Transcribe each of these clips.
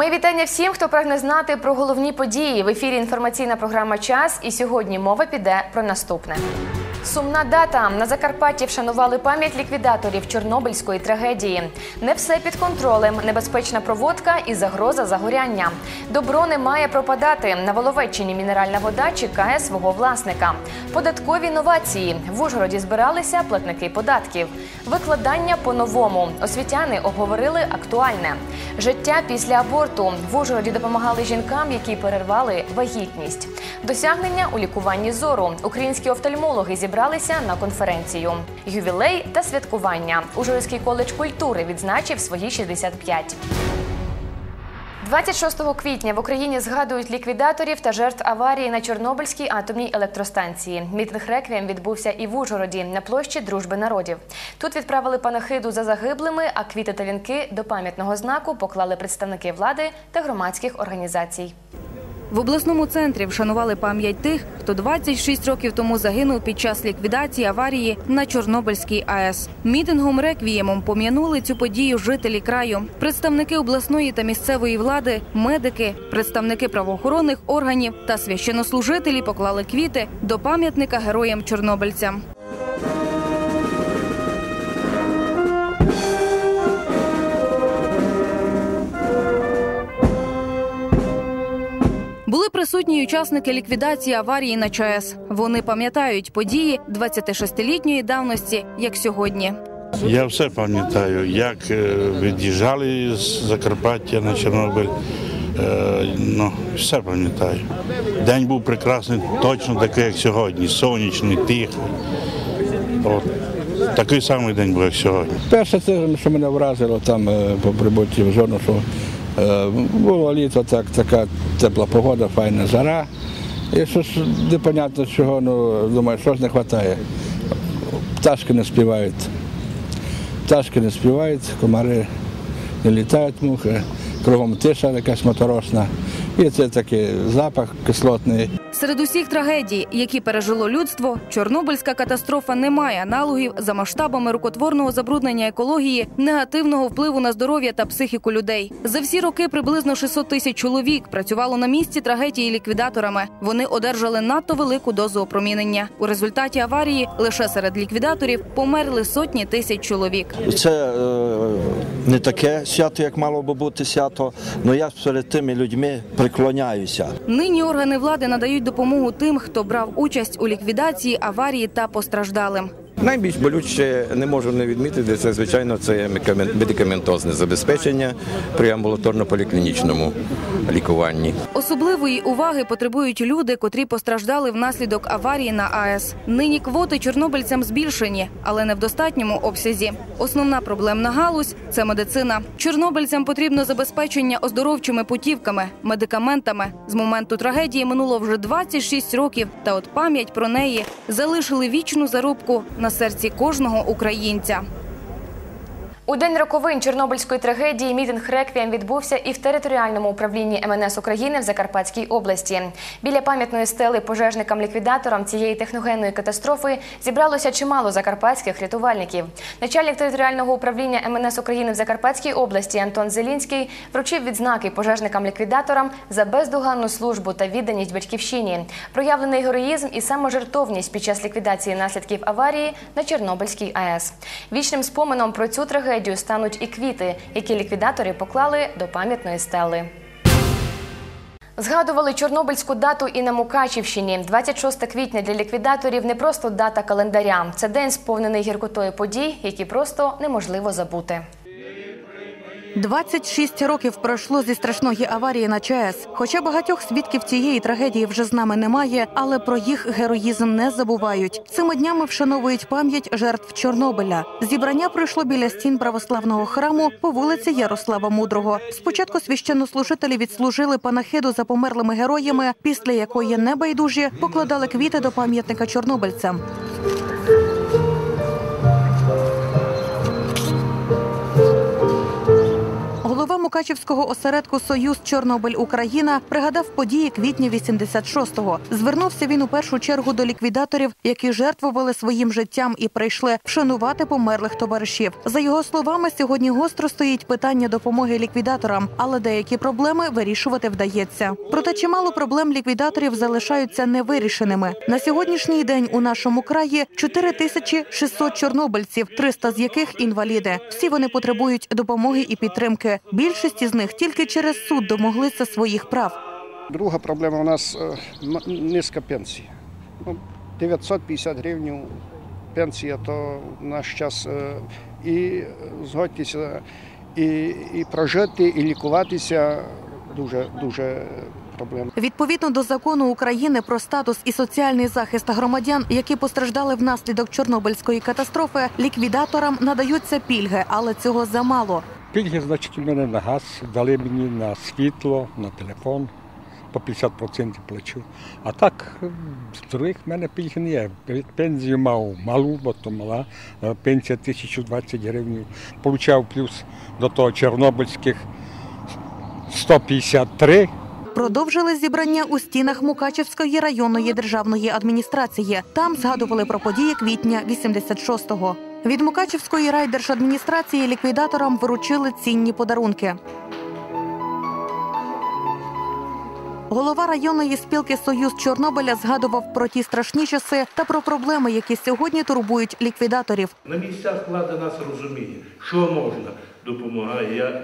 Мої вітання всім, хто прагне знати про головні події. В ефірі інформаційна програма Час. І сьогодні мова піде про наступне. Сумна дата на Закарпатті вшанували пам'ять ліквідаторів Чорнобильської трагедії. Не все під контролем, небезпечна проводка і загроза загоряння. Добро не має пропадати. На Воловеччині мінеральна вода чекає свого власника. Податкові новації в Ужгороді збиралися платники податків. Викладання по-новому. Освітяни обговорили актуальне життя після аборту. В Ужгороді допомагали жінкам, які перервали вагітність. Досягнення у лікуванні зору. Українські офтальмологи зібралися на конференцію. Ювілей та святкування. Ужгородський коледж культури відзначив свої 65. 26 квітня в Україні згадують ліквідаторів та жертв аварії на Чорнобильській атомній електростанції. Мітинг реквієм відбувся і в Ужгороді на площі Дружби народів. Тут відправили панахиду за загиблими, а квіти та вінки до пам'ятного знаку поклали представники влади та громадських організацій. В обласному центрі вшанували пам'ять тих, хто 26 років тому загинув під час ліквідації аварії на Чорнобильській АЕС. Мітингом реквіємом пом'янули цю подію жителі краю, представники обласної та місцевої влади, медики, представники правоохоронних органів та священнослужителі поклали квіти до пам'ятника героям чорнобильцям. Були присутні й учасники ліквідації аварії на ЧАЕС. Вони пам'ятають події 26-літньої давності, як сьогодні. Я все пам'ятаю, як е, від'їжджали з Закарпаття на Чорнобиль. Е, Ну, все пам'ятаю. День був прекрасний, точно такий, як сьогодні. Сонячний, тихий. От. Такий самий день був, як сьогодні. Перше, це, що мене вразило там е, по прибутті в жону, що було літо, так, така тепла погода, файна жара. І що непонятно чого, ну думаю, що ж не вистачає. Пташки не співають. Пташки не співають, комари не літають, мухи, кругом тиша якась моторошна. І це такий запах кислотний. Серед усіх трагедій, які пережило людство, Чорнобильська катастрофа не має аналогів за масштабами рукотворного забруднення екології, негативного впливу на здоров'я та психіку людей. За всі роки приблизно 600 тисяч чоловік працювало на місці трагедії ліквідаторами. Вони одержали надто велику дозу опромінення. У результаті аварії лише серед ліквідаторів померли сотні тисяч чоловік. Це е, не таке свято, як мало би бути свято, але я перед тими людьми приклоняюся. Нині органи влади надають допомогу тим, хто брав участь у ліквідації аварії та постраждалим. Найбільш болюче не можу не відмітити, це звичайно це медикамен- медикаментозне забезпечення при амбулаторно-поліклінічному лікуванні. Особливої уваги потребують люди, котрі постраждали внаслідок аварії на АЕС. Нині квоти чорнобильцям збільшені, але не в достатньому обсязі. Основна проблемна галузь це медицина. Чорнобильцям потрібно забезпечення оздоровчими путівками, медикаментами. З моменту трагедії минуло вже 26 років, та от пам'ять про неї залишили вічну зарубку на серці кожного українця. У день роковин Чорнобильської трагедії мітинг реквієм відбувся і в територіальному управлінні МНС України в Закарпатській області. Біля пам'ятної стели пожежникам-ліквідаторам цієї техногенної катастрофи зібралося чимало закарпатських рятувальників. Начальник територіального управління МНС України в Закарпатській області Антон Зелінський вручив відзнаки пожежникам-ліквідаторам за бездоганну службу та відданість батьківщині, проявлений героїзм і саможертовність під час ліквідації наслідків аварії на Чорнобильській АЕС. Вічним споменом про цю трагедію стануть і квіти, які ліквідатори поклали до пам'ятної стели. Згадували чорнобильську дату і на Мукачівщині. 26 квітня для ліквідаторів не просто дата календаря. Це день сповнений гіркотою подій, які просто неможливо забути. 26 років пройшло зі страшної аварії на ЧАЕС. Хоча багатьох свідків цієї трагедії вже з нами немає, але про їх героїзм не забувають. Цими днями вшановують пам'ять жертв Чорнобиля. Зібрання пройшло біля стін православного храму по вулиці Ярослава Мудрого. Спочатку священнослужителі відслужили панахиду за померлими героями, після якої небайдужі покладали квіти до пам'ятника чорнобильцям. Голова Мукачівського осередку Союз Чорнобиль Україна пригадав події квітня 86-го. Звернувся він у першу чергу до ліквідаторів, які жертвували своїм життям і прийшли вшанувати померлих товаришів. За його словами, сьогодні гостро стоїть питання допомоги ліквідаторам, але деякі проблеми вирішувати вдається. Проте чимало проблем ліквідаторів залишаються невирішеними. На сьогоднішній день у нашому краї 4600 чорнобильців, 300 з яких інваліди. Всі вони потребують допомоги і підтримки. Більшість із них тільки через суд домоглися своїх прав. Друга проблема у нас е, м- низька пенсія. Ну, 950 гривень пенсія, то в наш час е, і згодьтеся, і, і прожити, і лікуватися дуже дуже проблема. Відповідно до закону України про статус і соціальний захист громадян, які постраждали внаслідок Чорнобильської катастрофи, ліквідаторам надаються пільги, але цього замало. Пільги, значить, у мене на газ дали мені на світло, на телефон. По 50% плачу. А так, з других в мене пільги не є. Пенсію мав малу, бо то мала. Пенсія 1020 гривень. Получав плюс до того чорнобильських 153 Продовжили зібрання у стінах Мукачівської районної державної адміністрації. Там згадували про події квітня 86-го. Від Мукачівської райдержадміністрації ліквідаторам вручили цінні подарунки. Голова районної спілки Союз Чорнобиля згадував про ті страшні часи та про проблеми, які сьогодні турбують ліквідаторів. На місцях влада нас розуміє, що можна допомагає. Я,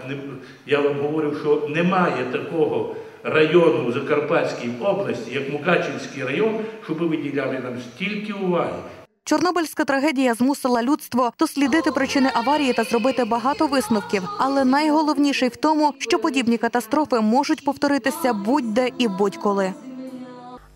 я вам говорив, що немає такого району у Закарпатській області, як Мукачівський район, щоб виділяли нам стільки уваги. Чорнобильська трагедія змусила людство дослідити причини аварії та зробити багато висновків. Але найголовніше в тому, що подібні катастрофи можуть повторитися будь-де і будь-коли.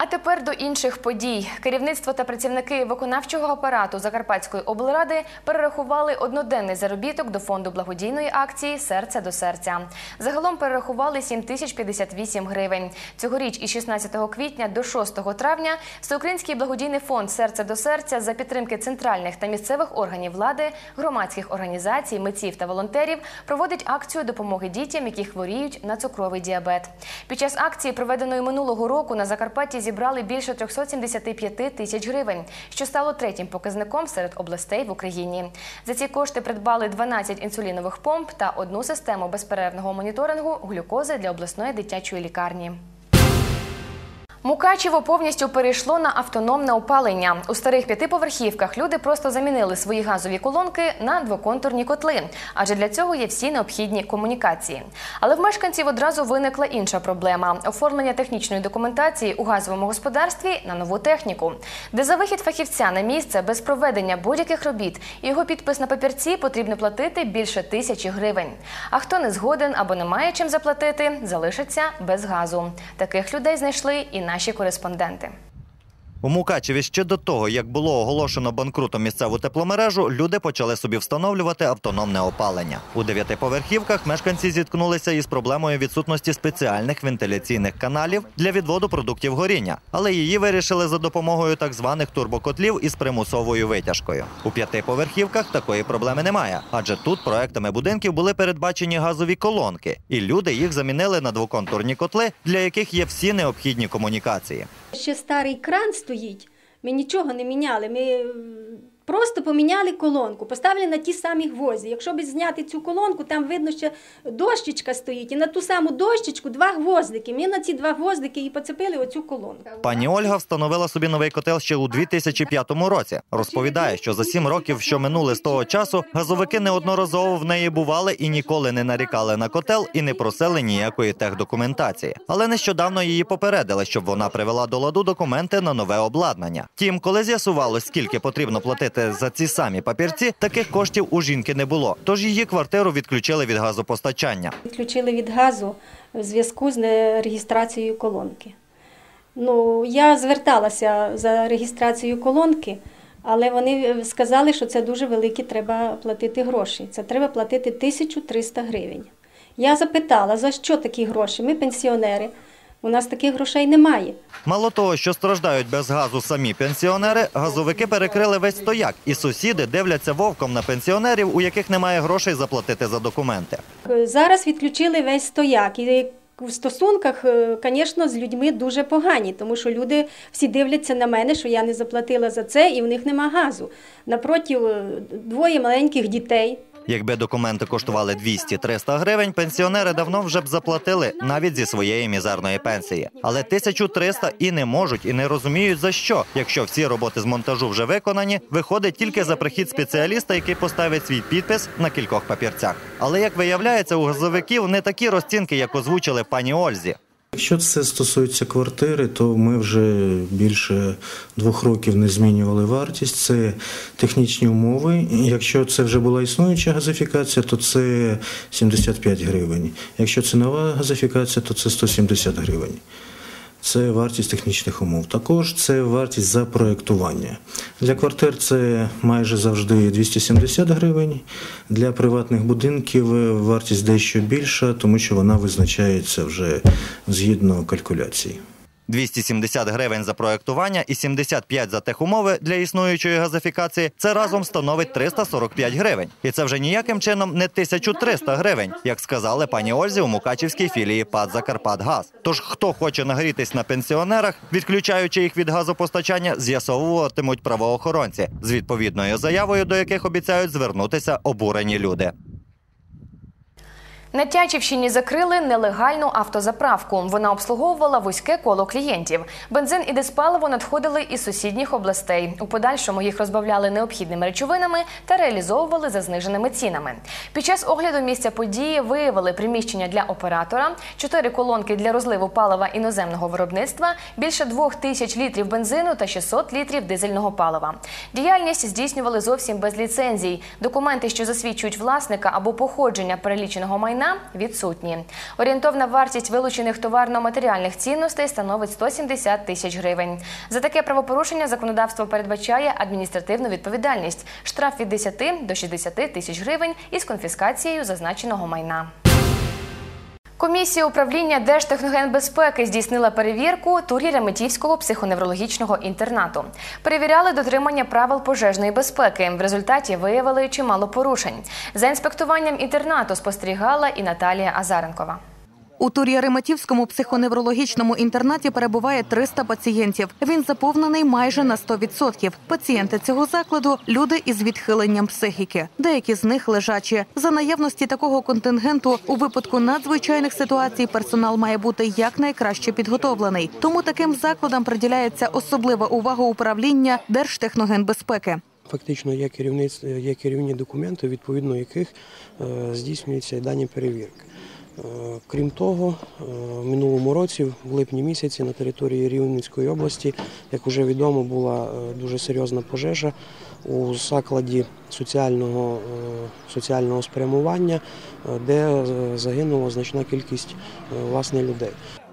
А тепер до інших подій. Керівництво та працівники виконавчого апарату Закарпатської облради перерахували одноденний заробіток до фонду благодійної акції Серце до серця. Загалом перерахували 7 тисяч 58 гривень. Цьогоріч із 16 квітня до 6 травня Всеукраїнський благодійний фонд Серце до серця за підтримки центральних та місцевих органів влади, громадських організацій, митців та волонтерів проводить акцію допомоги дітям, які хворіють на цукровий діабет. Під час акції, проведеної минулого року, на Закарпатті зібрали більше 375 тисяч гривень, що стало третім показником серед областей в Україні. За ці кошти придбали 12 інсулінових помп та одну систему безперервного моніторингу глюкози для обласної дитячої лікарні. Мукачево повністю перейшло на автономне опалення. У старих п'ятиповерхівках люди просто замінили свої газові колонки на двоконтурні котли, адже для цього є всі необхідні комунікації. Але в мешканців одразу виникла інша проблема оформлення технічної документації у газовому господарстві на нову техніку, де за вихід фахівця на місце без проведення будь-яких робіт і його підпис на папірці потрібно платити більше тисячі гривень. А хто не згоден або не має чим заплатити, залишиться без газу. Таких людей знайшли і наші кореспонденти. У Мукачеві ще до того, як було оголошено банкрутом місцеву тепломережу, люди почали собі встановлювати автономне опалення. У дев'ятиповерхівках мешканці зіткнулися із проблемою відсутності спеціальних вентиляційних каналів для відводу продуктів горіння, але її вирішили за допомогою так званих турбокотлів із примусовою витяжкою. У п'ятиповерхівках такої проблеми немає, адже тут проектами будинків були передбачені газові колонки, і люди їх замінили на двоконтурні котли, для яких є всі необхідні комунікації. Ще старий кран стоїть. Ми нічого не міняли. Ми просто поміняли колонку, поставили на ті самі гвозді. Якщо б зняти цю колонку, там видно, що дощечка стоїть, і на ту саму дощечку два гвоздики. Ми на ці два гвоздики і поцепили оцю колонку. Пані Ольга встановила собі новий котел ще у 2005 році. Розповідає, що за сім років, що минули з того часу, газовики неодноразово в неї бували і ніколи не нарікали на котел і не просили ніякої техдокументації. Але нещодавно її попередили, щоб вона привела до ладу документи на нове обладнання. Тім, коли з'ясувалось, скільки потрібно платити за ці самі папірці, таких коштів у жінки не було. Тож її квартиру відключили від газопостачання. Відключили від газу в зв'язку з нереєстрацією колонки. Ну, я зверталася за реєстрацією колонки, але вони сказали, що це дуже великі треба платити гроші. Це треба платити 1300 гривень. Я запитала, за що такі гроші? Ми пенсіонери. У нас таких грошей немає. Мало того, що страждають без газу самі пенсіонери, газовики перекрили весь стояк, і сусіди дивляться вовком на пенсіонерів, у яких немає грошей заплатити за документи. Е, Зараз відключили весь стояк. І в стосунках, е, звісно, з людьми дуже погані, тому що люди всі дивляться на мене, що я не заплатила за це, і в них нема газу. Напротив, е, двоє маленьких дітей. Якби документи коштували 200-300 гривень, пенсіонери давно вже б заплатили навіть зі своєї мізерної пенсії. Але 1300 і не можуть, і не розуміють за що. Якщо всі роботи з монтажу вже виконані, виходить тільки за прихід спеціаліста, який поставить свій підпис на кількох папірцях. Але як виявляється, у газовиків не такі розцінки, як озвучили пані Ользі. Якщо це стосується квартири, то ми вже більше двох років не змінювали вартість. Це технічні умови. Якщо це вже була існуюча газифікація, то це 75 гривень. Якщо це нова газифікація, то це 170 гривень. Це вартість технічних умов. Також це вартість за проєктування. Для квартир це майже завжди 270 гривень. Для приватних будинків вартість дещо більша, тому що вона визначається вже згідно калькуляцій. 270 гривень за проектування і 75 за техумови для існуючої газифікації. Це разом становить 345 гривень. І це вже ніяким чином не 1300 гривень, як сказали пані Ользі у Мукачівській філії ПАД «Закарпатгаз». Тож хто хоче нагрітись на пенсіонерах, відключаючи їх від газопостачання, з'ясовуватимуть правоохоронці з відповідною заявою, до яких обіцяють звернутися обурені люди. На Тячівщині закрили нелегальну автозаправку. Вона обслуговувала вузьке коло клієнтів. Бензин і диспаливо надходили із сусідніх областей. У подальшому їх розбавляли необхідними речовинами та реалізовували за зниженими цінами. Під час огляду місця події виявили приміщення для оператора, чотири колонки для розливу палива іноземного виробництва, більше двох тисяч літрів бензину та 600 літрів дизельного палива. Діяльність здійснювали зовсім без ліцензій. Документи, що засвідчують власника або походження переліченого майна, відсутні. Орієнтовна вартість вилучених товарно-матеріальних цінностей становить 170 тисяч гривень. За таке правопорушення законодавство передбачає адміністративну відповідальність – штраф від 10 до 60 тисяч гривень із конфіскацією зазначеного майна. Комісія управління Держтехногенбезпеки здійснила перевірку турі Реметівського психоневрологічного інтернату. Перевіряли дотримання правил пожежної безпеки. В результаті виявили чимало порушень. За інспектуванням інтернату спостерігала і Наталія Азаренкова. У турі Рематівському психоневрологічному інтернаті перебуває 300 пацієнтів. Він заповнений майже на 100%. Пацієнти цього закладу люди із відхиленням психіки. Деякі з них лежачі. За наявності такого контингенту у випадку надзвичайних ситуацій персонал має бути якнайкраще підготовлений. Тому таким закладам приділяється особлива увага управління Держтехногенбезпеки. Фактично є керівні документи, відповідно яких е, здійснюються дані перевірки. Е, Крім того, е, в минулому році, в липні місяці, на території Рівненської області, як вже відомо, була е, дуже серйозна пожежа у закладі соціального, соціального спрямування, де загинула значна кількість власне людей.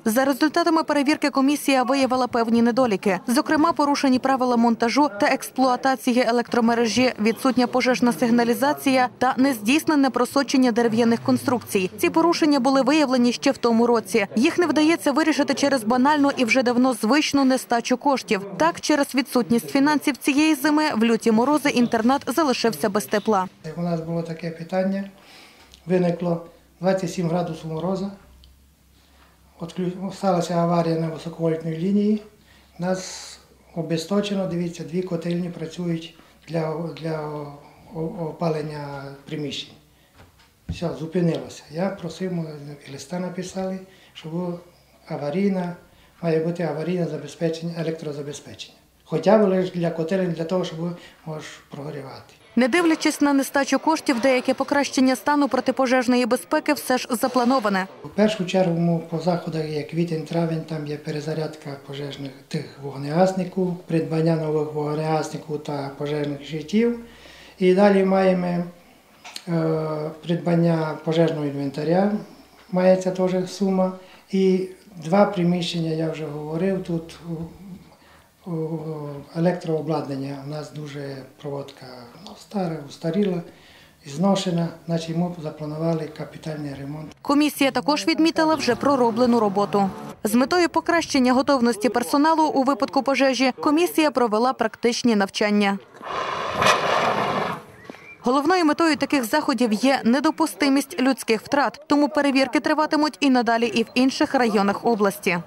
За результатами перевірки комісія виявила певні недоліки, зокрема, порушені правила монтажу та експлуатації електромережі, відсутня пожежна сигналізація та нездійснене просочення дерев'яних конструкцій. Ці порушення були виявлені ще в тому році. Їх не вдається вирішити через банальну і вже давно звичну нестачу коштів. Так, через відсутність фінансів цієї зими в люті морози інтернат залишився без тепла. У нас було таке питання, виникло 27 градусів мороза, Отклю- сталася аварія на високовольтній лінії. Нас обесточено, дивіться, дві котельні працюють для, для опалення приміщень. Все, зупинилося. Я просив, ми листа написали, що аварійна, має бути аварійне забезпечення, електрозабезпечення. Хоча б лише для котелень, для того, щоб можеш прогрівати. Не дивлячись на нестачу коштів, деяке покращення стану протипожежної безпеки все ж заплановане. У першу чергу по заходах є квітень-травень, там є перезарядка пожежних тих вогнегасників, придбання нових вогнегасників та пожежних щитів. І далі маємо е, придбання пожежного інвентаря, мається теж сума. І два приміщення, я вже говорив, тут електрообладнання. У нас дуже проводка ну, стара, устаріла, зношена, значить ми запланували капітальний ремонт. Комісія також відмітила вже пророблену роботу. З метою покращення готовності персоналу у випадку пожежі комісія провела практичні навчання. Головною метою таких заходів є недопустимість людських втрат, тому перевірки триватимуть і надалі, і в інших районах області.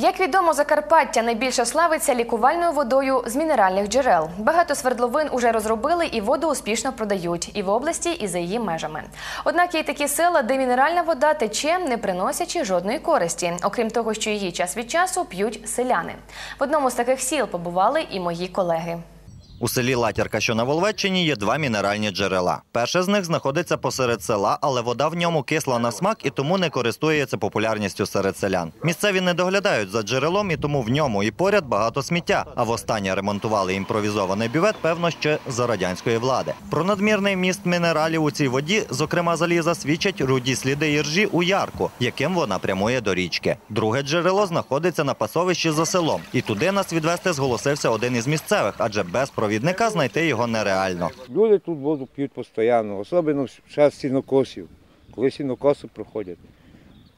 Як відомо, Закарпаття найбільше славиться лікувальною водою з мінеральних джерел. Багато свердловин уже розробили і воду успішно продають і в області, і за її межами. Однак є такі села, де мінеральна вода тече, не приносячи жодної користі, окрім того, що її час від часу п'ють селяни. В одному з таких сіл побували і мої колеги. У селі Латярка, що на Волвеччині, є два мінеральні джерела. Перше з них знаходиться посеред села, але вода в ньому кисла на смак і тому не користується популярністю серед селян. Місцеві не доглядають за джерелом, і тому в ньому і поряд багато сміття. А востаннє ремонтували імпровізований бювет, певно, ще за радянської влади. Про надмірний міст мінералів у цій воді, зокрема заліза, свідчать руді сліди іржі у ярку, яким вона прямує до річки. Друге джерело знаходиться на пасовищі за селом, і туди нас відвести зголосився один із місцевих, адже без провідника знайти його нереально. Люди тут воду п'ють постійно, особливо в час сінокосів, коли сінокоси проходять.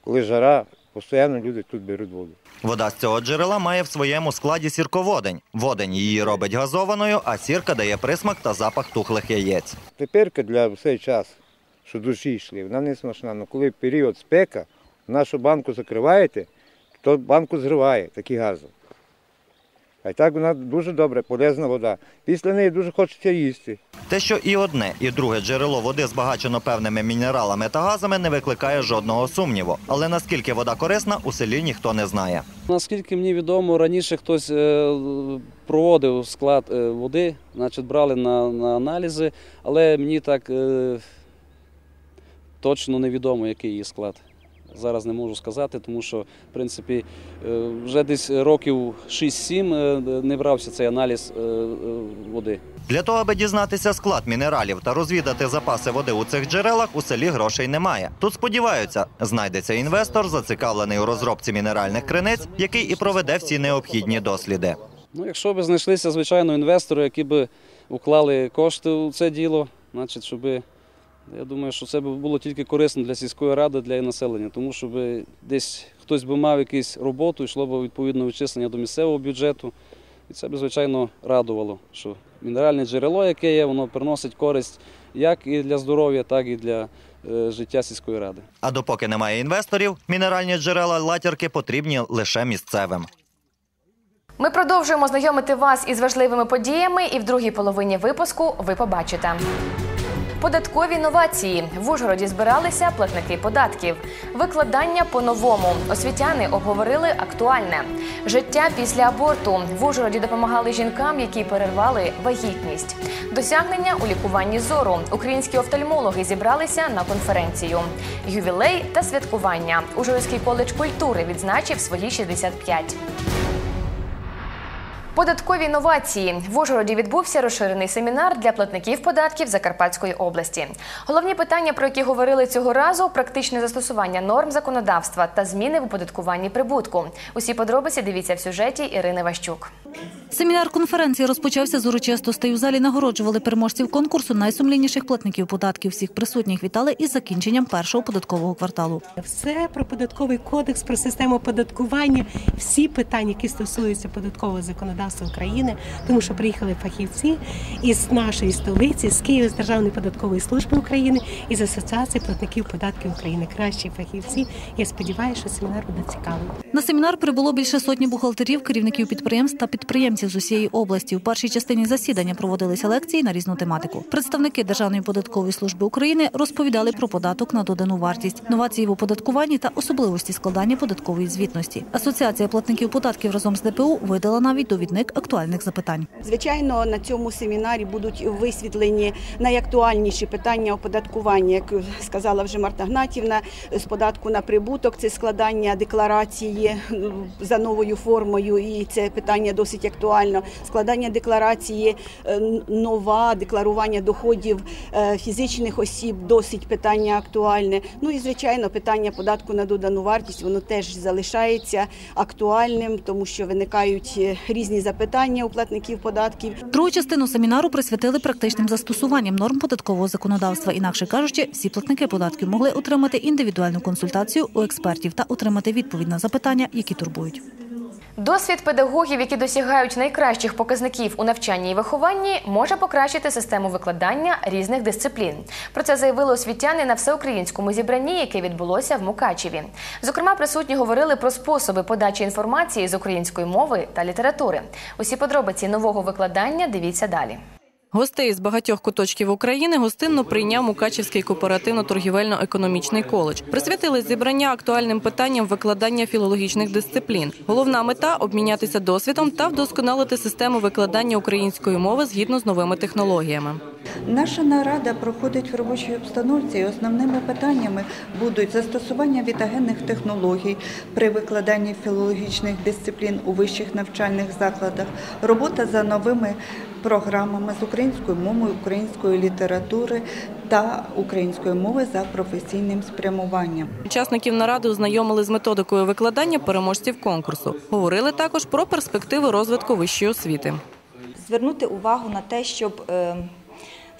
Коли жара, постійно люди тут беруть воду. Вода з цього джерела має в своєму складі сірководень. Водень її робить газованою, а сірка дає присмак та запах тухлих яєць. Тепер для цей час, що душі йшли, вона не смачна. але коли період спека, нашу банку закриваєте, то банку зриває такий газ. А й так вона дуже добра, полезна вода. Після неї дуже хочеться їсти. Те, що і одне, і друге джерело води збагачено певними мінералами та газами, не викликає жодного сумніву. Але наскільки вода корисна, у селі ніхто не знає. Наскільки мені відомо, раніше хтось е, проводив склад е, води, значить брали на, на аналізи, але мені так е, точно невідомо, який її склад. Зараз не можу сказати, тому що в принципі е, вже десь років 6-7 е, не брався цей аналіз е, води. Для того, аби дізнатися склад мінералів та розвідати запаси води у цих джерелах, у селі грошей немає. Тут сподіваються, знайдеться інвестор, зацікавлений у розробці мінеральних криниць, який і проведе всі необхідні досліди. Ну, якщо б знайшлися, звичайно, інвестори, які б уклали кошти у це діло, значить, щоб я думаю, що це б було тільки корисно для сільської ради, для населення, тому що би десь хтось би мав якусь роботу, йшло б відповідне відчислення до місцевого бюджету. І це б, звичайно, радувало, що мінеральне джерело, яке є, воно приносить користь як і для здоров'я, так і для е, життя сільської ради. А допоки немає інвесторів, мінеральні джерела латярки потрібні лише місцевим. Ми продовжуємо знайомити вас із важливими подіями, і в другій половині випуску ви побачите. Податкові новації в Ужгороді збиралися платники податків. Викладання по-новому. Освітяни обговорили актуальне життя після аборту. В Ужгороді допомагали жінкам, які перервали вагітність. Досягнення у лікуванні зору. Українські офтальмологи зібралися на конференцію. Ювілей та святкування. Ужгородський коледж культури відзначив свої 65. Податкові новації в Ужгороді відбувся розширений семінар для платників податків Закарпатської області. Головні питання, про які говорили цього разу: практичне застосування норм законодавства та зміни в оподаткуванні прибутку. Усі подробиці дивіться в сюжеті Ірини Ващук. Семінар конференції розпочався з урочистостей. У залі нагороджували переможців конкурсу найсумлінніших платників податків. Всіх присутніх вітали із закінченням першого податкового кварталу. Все про податковий кодекс, про систему оподаткування, всі питання, які стосуються податкового законодавства України, тому що приїхали фахівці із нашої столиці, з Києва, з Державної податкової служби України і з Асоціації платників податків України. Кращі фахівці. Я сподіваюся, що семінар буде цікавий. На семінар прибуло більше сотні бухгалтерів, керівників підприємств та підприємців з усієї області. У першій частині засідання проводилися лекції на різну тематику. Представники Державної податкової служби України розповідали про податок на додану вартість, новації в оподаткуванні та особливості складання податкової звітності. Асоціація платників податків разом з ДПУ видала навіть довідник актуальних запитань. Звичайно, на цьому семінарі будуть висвітлені найактуальніші питання оподаткування, як сказала вже Марта Гнатівна, з податку на прибуток, це складання декларації ну, за новою формою, і це питання досить актуально. Складання декларації е, нова, декларування доходів е, фізичних осіб досить питання актуальне. Ну і звичайно, питання податку на додану вартість воно теж залишається актуальним, тому що виникають е, запитання у платників податків. Другу частину семінару присвятили практичним застосуванням норм податкового законодавства. Інакше кажучи, всі платники податків могли отримати індивідуальну консультацію у експертів та отримати відповідь на запитання, які турбують. Досвід педагогів, які досягають найкращих показників у навчанні і вихованні, може покращити систему викладання різних дисциплін. Про це заявили освітяни на всеукраїнському зібранні, яке відбулося в Мукачеві. Зокрема, присутні говорили про способи подачі інформації з української мови та літератури. Усі подробиці нового викладання дивіться далі. Гостей з багатьох куточків України гостинно прийняв Мукачівський кооперативно-торгівельно-економічний коледж. Присвятили зібрання актуальним питанням викладання філологічних дисциплін. Головна мета обмінятися досвідом та вдосконалити систему викладання української мови згідно з новими технологіями. Наша нарада проходить в робочій обстановці. і Основними питаннями будуть застосування вітагенних технологій при викладанні філологічних дисциплін у вищих навчальних закладах, робота за новими програмами з української мови, української літератури та української мови за професійним спрямуванням. Учасників наради ознайомили з методикою викладання переможців конкурсу. Говорили також про перспективи розвитку вищої освіти. звернути увагу на те, щоб е,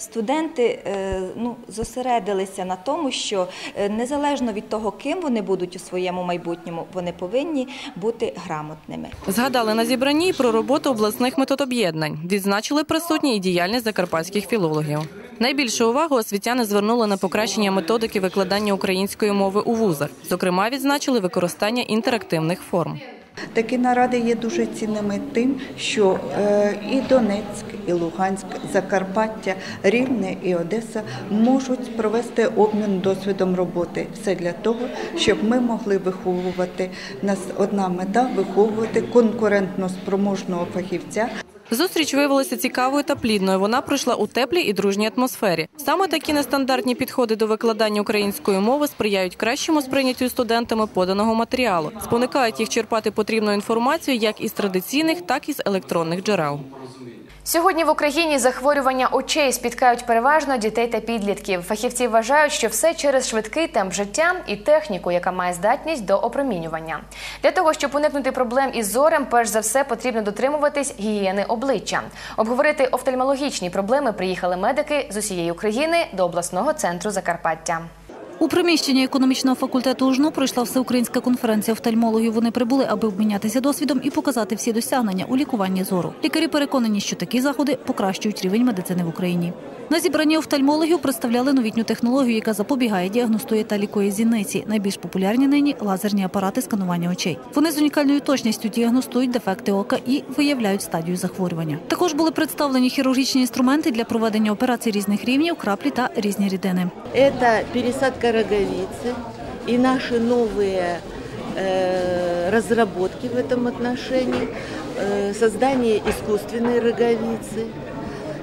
студенти е, ну, зосередилися на тому, що е, незалежно від того, ким вони будуть у своєму майбутньому, вони повинні бути грамотними. Згадали на зібранні про роботу обласних методоб'єднань. Відзначили присутні і діяльність закарпатських філологів. Найбільшу увагу освітяни звернули на покращення методики викладання української мови у вузах. Зокрема, відзначили використання інтерактивних форм. Такі наради є дуже цінними тим, що е, і Донецьк, і Луганськ, Закарпаття, Рівне і Одеса можуть провести обмін досвідом роботи. Все для того, щоб ми могли виховувати нас одна мета виховувати конкурентно спроможного фахівця. Зустріч виявилася цікавою та плідною. Вона пройшла у теплій і дружній атмосфері. Саме такі нестандартні підходи до викладання української мови сприяють кращому сприйняттю студентами поданого матеріалу, спонукають їх черпати потрібну інформацію як із традиційних, так і з електронних джерел. Сьогодні в Україні захворювання очей спіткають переважно дітей та підлітків. Фахівці вважають, що все через швидкий темп життя і техніку, яка має здатність до опромінювання. Для того, щоб уникнути проблем із зорем, перш за все потрібно дотримуватись гігієни обличчя. Обговорити офтальмологічні проблеми приїхали медики з усієї України до обласного центру Закарпаття. У приміщенні економічного факультету УЖНУ пройшла всеукраїнська конференція офтальмологів. Вони прибули, аби обмінятися досвідом і показати всі досягнення у лікуванні зору. Лікарі переконані, що такі заходи покращують рівень медицини в Україні. На зібранні офтальмологів представляли новітню технологію, яка запобігає, діагностує та лікує зіниці. Найбільш популярні нині лазерні апарати сканування очей. Вони з унікальною точністю діагностують дефекти ока і виявляють стадію захворювання. Також були представлені хірургічні інструменти для проведення операцій різних рівнів, краплі та різні рідини. Это пересадка роговицы и наши новые э, разработки в этом отношении, э, создание искусственной роговицы,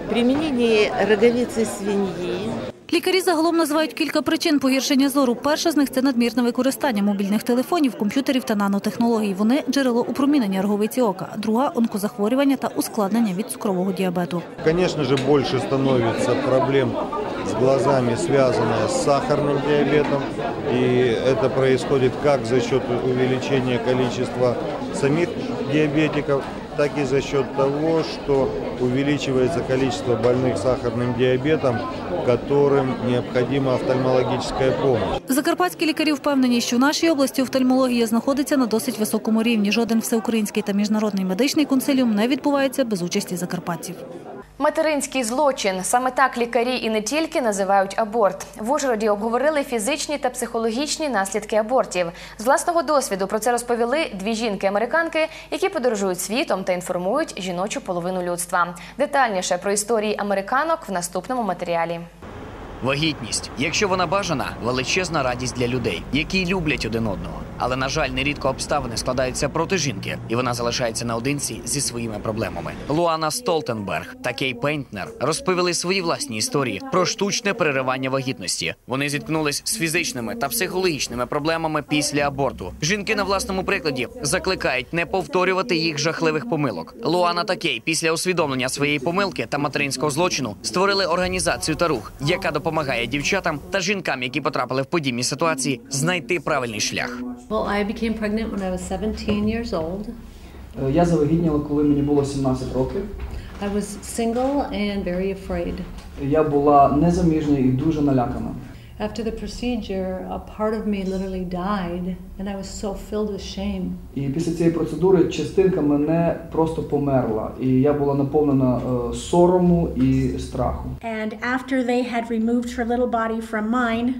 применение роговицы свиньи. Лікарі загалом називають кілька причин погіршення зору. Перша з них це надмірне використання мобільних телефонів, комп'ютерів та нанотехнологій. Вони джерело упромінення роговиці ока. Друга онкозахворювання та ускладнення від цукрового діабету. Конечно же, больше становится проблем с глазами, связанная с сахарным диабетом. И это происходит как за счет увеличения количества самих диабетиков, так и за счет того, что увеличивается количество больных сахарным диабетом, которым необходима офтальмологическая помощь. Закарпатські лікарі впевнені, що в нашій області офтальмологія знаходиться на досить високому рівні. Жоден всеукраїнський та міжнародний медичний консиліум не відбувається без участі закарпатців. Материнський злочин саме так лікарі і не тільки називають аборт. В Ужгороді обговорили фізичні та психологічні наслідки абортів. З власного досвіду про це розповіли дві жінки-американки, які подорожують світом та інформують жіночу половину людства. Детальніше про історії американок в наступному матеріалі. Вагітність, якщо вона бажана, величезна радість для людей, які люблять один одного. Але на жаль, нерідко обставини складаються проти жінки, і вона залишається наодинці зі своїми проблемами. Луана Столтенберг та Кей Пейнтнер розповіли свої власні історії про штучне переривання вагітності. Вони зіткнулись з фізичними та психологічними проблемами після аборту. Жінки на власному прикладі закликають не повторювати їх жахливих помилок. Луана та Кей після усвідомлення своєї помилки та материнського злочину створили організацію та рух, яка допомагає дівчатам та жінкам, які потрапили в подібні ситуації, знайти правильний шлях. Well, I became pregnant when I was 17 years old. Е, Я завагітніла, коли мені було 17 років. I was single and very afraid. Я була незаміжня і дуже налякана. After the procedure, a part of me literally died, and I was so filled with shame. І після цієї процедури частинка мене просто померла, і я була наповнена е, сорому і страху. And after they had removed her little body from mine,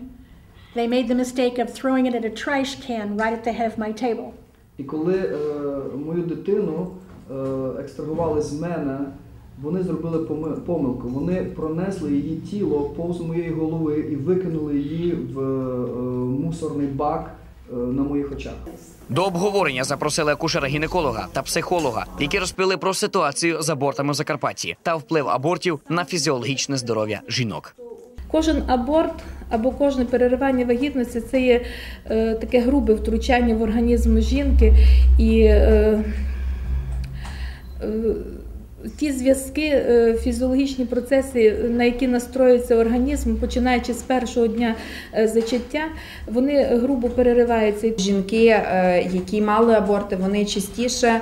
they made the mistake of throwing it at a trash can right at the head of my table. І коли е, мою дитину е, екстрагували з мене, вони зробили поми- помилку. Вони пронесли її тіло повз моєї голови і викинули її в е, мусорний бак е, на моїх очах. До обговорення запросили акушера-гінеколога та психолога, які розповіли про ситуацію з абортами в Закарпатті та вплив абортів на фізіологічне здоров'я жінок. Кожен аборт або кожне переривання вагітності це є е, таке грубе втручання в організм жінки і е, е, ті зв'язки, е, фізіологічні процеси, на які настроюється організм, починаючи з першого дня е, зачаття, вони грубо перериваються. Жінки, е, які мали аборти, вони частіше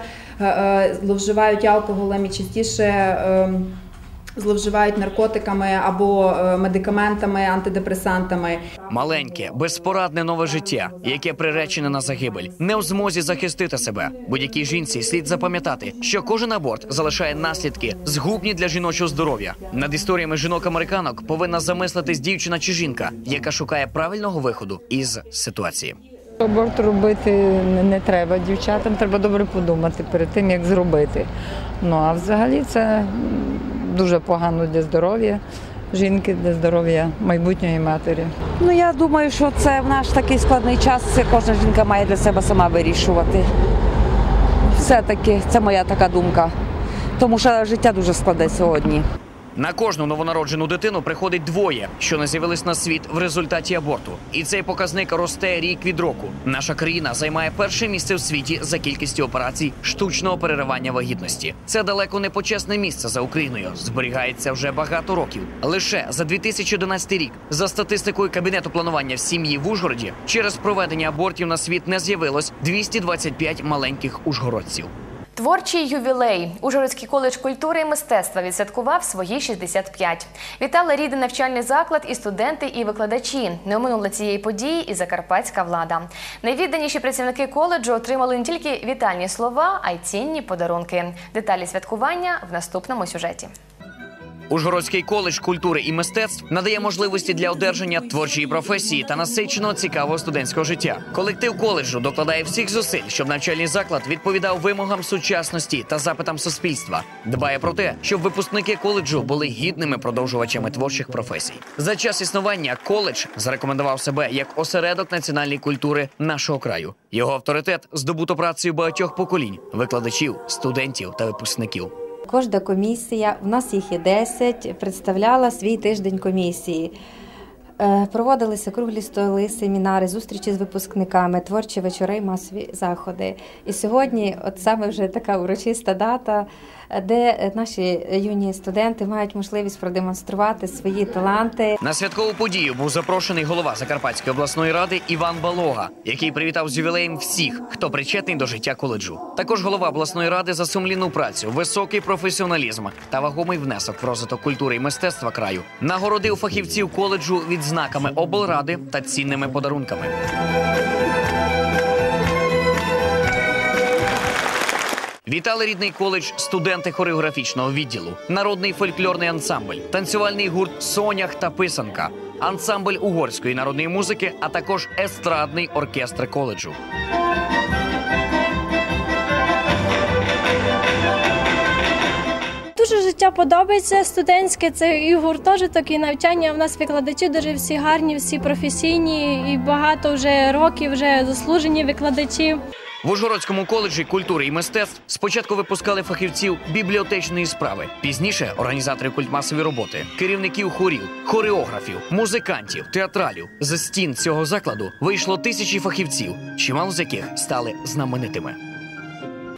зловживають алкоголем і частіше е, зловживають наркотиками або е, медикаментами, антидепресантами. Маленьке, безпорадне нове життя, яке приречене на загибель, не в змозі захистити себе. Будь-якій жінці слід запам'ятати, що кожен аборт залишає наслідки, згубні для жіночого здоров'я. Над історіями жінок-американок повинна замислитись дівчина чи жінка, яка шукає правильного виходу із ситуації. Аборт робити не, треба дівчатам, треба добре подумати перед тим, як зробити. Ну а взагалі це дуже погано для здоров'я жінки, для здоров'я майбутньої матері. Ну я думаю, що це в наш такий складний час. Це кожна жінка має для себе сама вирішувати. Все-таки це моя така думка. Тому що життя дуже складне сьогодні. На кожну новонароджену дитину приходить двоє, що не з'явились на світ в результаті аборту. І цей показник росте рік від року. Наша країна займає перше місце в світі за кількістю операцій штучного переривання вагітності. Це далеко не почесне місце за Україною. Зберігається вже багато років. Лише за 2011 рік, за статистикою кабінету планування в сім'ї в Ужгороді, через проведення абортів на світ не з'явилось 225 маленьких ужгородців. Творчий ювілей. Ужгородський коледж культури і мистецтва відсвяткував свої 65. Вітали рідний навчальний заклад і студенти, і викладачі. Не оминула цієї події і закарпатська влада. Найвідданіші працівники коледжу отримали не тільки вітальні слова, а й цінні подарунки. Деталі святкування в наступному сюжеті. Ужгородський коледж культури і мистецтв надає можливості для одержання творчої професії та насиченого цікавого студентського життя. Колектив коледжу докладає всіх зусиль, щоб навчальний заклад відповідав вимогам сучасності та запитам суспільства. Дбає про те, щоб випускники коледжу були гідними продовжувачами творчих професій. За час існування коледж зарекомендував себе як осередок національної культури нашого краю. Його авторитет здобуто працею багатьох поколінь викладачів, студентів та випускників. Кожна комісія, в нас їх є 10, представляла свій тиждень комісії. Е, Проводилися круглі столи, семінари, зустрічі з випускниками, творчі вечори, масові заходи. І сьогодні, от саме вже така урочиста дата, де наші юні студенти мають можливість продемонструвати свої таланти. На святкову подію був запрошений голова Закарпатської обласної ради Іван Балога, який привітав з ювілеєм всіх, хто причетний до життя коледжу. Також голова обласної ради за сумлінну працю, високий професіоналізм та вагомий внесок в розвиток культури і мистецтва краю нагородив фахівців коледжу відзнаками облради та цінними подарунками. Вітали рідний коледж студенти хореографічного відділу, народний фольклорний ансамбль, танцювальний гурт Сонях та Писанка, ансамбль угорської народної музики, а також естрадний оркестр коледжу. Життя подобається студентське. Це і гуртожиток, і навчання. У нас викладачі дуже всі гарні, всі професійні, і багато вже років вже заслужені викладачі. В Ужгородському коледжі культури і мистецтв спочатку випускали фахівців бібліотечної справи. Пізніше організатори культмасової роботи, керівників хорів, хореографів, музикантів, театралів. З стін цього закладу вийшло тисячі фахівців, чимало з яких стали знаменитими.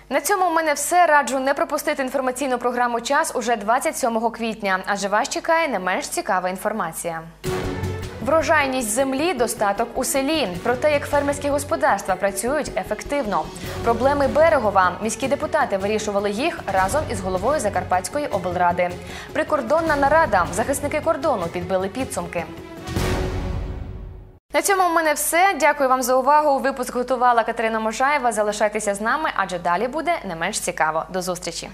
На цьому в мене все. Раджу не пропустити інформаційну програму час уже 27 квітня, адже вас чекає не менш цікава інформація. Врожайність землі, достаток у селі. Про те, як фермерські господарства працюють ефективно. Проблеми берегова. Міські депутати вирішували їх разом із головою Закарпатської облради. Прикордонна нарада. Захисники кордону підбили підсумки. На цьому в мене все. Дякую вам за увагу. Випуск готувала Катерина Можаєва. Залишайтеся з нами, адже далі буде не менш цікаво. До зустрічі.